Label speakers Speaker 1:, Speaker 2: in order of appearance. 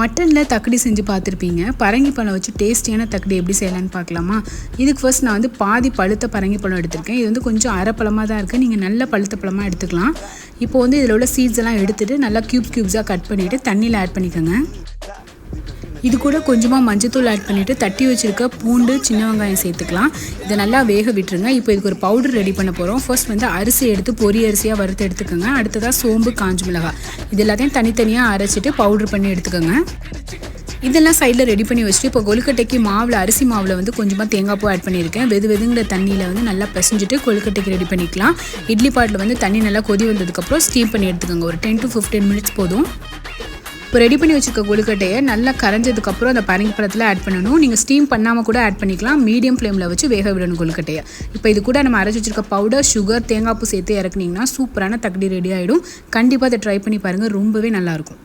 Speaker 1: மட்டனில் தக்கடி செஞ்சு பார்த்துருப்பீங்க. பரங்கி பழம் வச்சு டேஸ்டியான தக்கடி எப்படி செய்யலான்னு பார்க்கலாமா? இதுக்கு ஃபர்ஸ்ட் நான் வந்து பாதி பழுத்த பரங்கி பழம் எடுத்திருக்கேன். இது வந்து கொஞ்சம் அரைப்பழமாக தான் இருக்குது நீங்கள் நல்ல பழுத்த பழமாக எடுத்துக்கலாம். இப்போ வந்து இதில் உள்ள சீட்ஸ் எல்லாம் எடுத்துகிட்டு நல்லா க்யூப் க்யூப்ஸாக கட் பண்ணிவிட்டு தண்ணியில் ஆட் பண்ணிக்கோங்க. இது கூட கொஞ்சமாக மஞ்சத்தூள் ஆட் பண்ணிவிட்டு தட்டி வச்சுருக்க பூண்டு சின்ன வெங்காயம் சேர்த்துக்கலாம். இதை நல்லா வேக விட்டுருங்க. இப்போ இதுக்கு ஒரு பவுடர் ரெடி பண்ண போகிறோம் ஃபர்ஸ்ட் வந்து அரிசி எடுத்து பொரி அரிசியாக வறுத்து எடுத்துக்கோங்க. அடுத்ததாக சோம்பு காஞ்சி மிளகாய். இது எல்லாத்தையும் தனித்தனியாக அரைச்சிட்டு பவுடர் பண்ணி எடுத்துக்கோங்க. இதெல்லாம் சைடில் ரெடி பண்ணி வச்சுட்டு இப்போ கொழுக்கட்டைக்கு மாவில் அரிசி மாவில் வந்து கொஞ்சமாக தேங்காய் பூ ஆட் பண்ணியிருக்கேன். வெது வெதுங்கிற தண்ணியில் வந்து நல்லா பிசைஞ்சிட்டு கொழுக்கட்டைக்கு ரெடி பண்ணிக்கலாம். இட்லி பாட்டில் வந்து தண்ணி நல்லா கொதி வந்ததுக்கப்புறம் ஸ்டீம் பண்ணி எடுத்துக்கோங்க. ஒரு டென் டு ஃபிஃப்டீன் மினிட்ஸ் போதும். இப்போ ரெடி பண்ணி வச்சுருக்க கொழுக்கட்டையை நல்லா கரைஞ்சதுக்கப்புறம் அந்த பரங்கி பழத்தில் ஆட் பண்ணணும். நீங்கள் ஸ்டீம் பண்ணாமல் கூட ஆட் பண்ணிக்கலாம். மீடியம் ஃப்ளேமில் வச்சு வேக விடணும் கொழுக்கட்டையை. இப்போ இது கூட நம்ம அரைச்சி வச்சிருக்க பவுடர் சுகர் தேங்காய் பூ சேர்த்து இறக்குனீங்கன்னா சூப்பரான தக்கடி ரெடி ஆகிடும் கண்டிப்பாக அதை ட்ரை பண்ணி பாருங்கள் ரொம்பவே நல்லாயிருக்கும்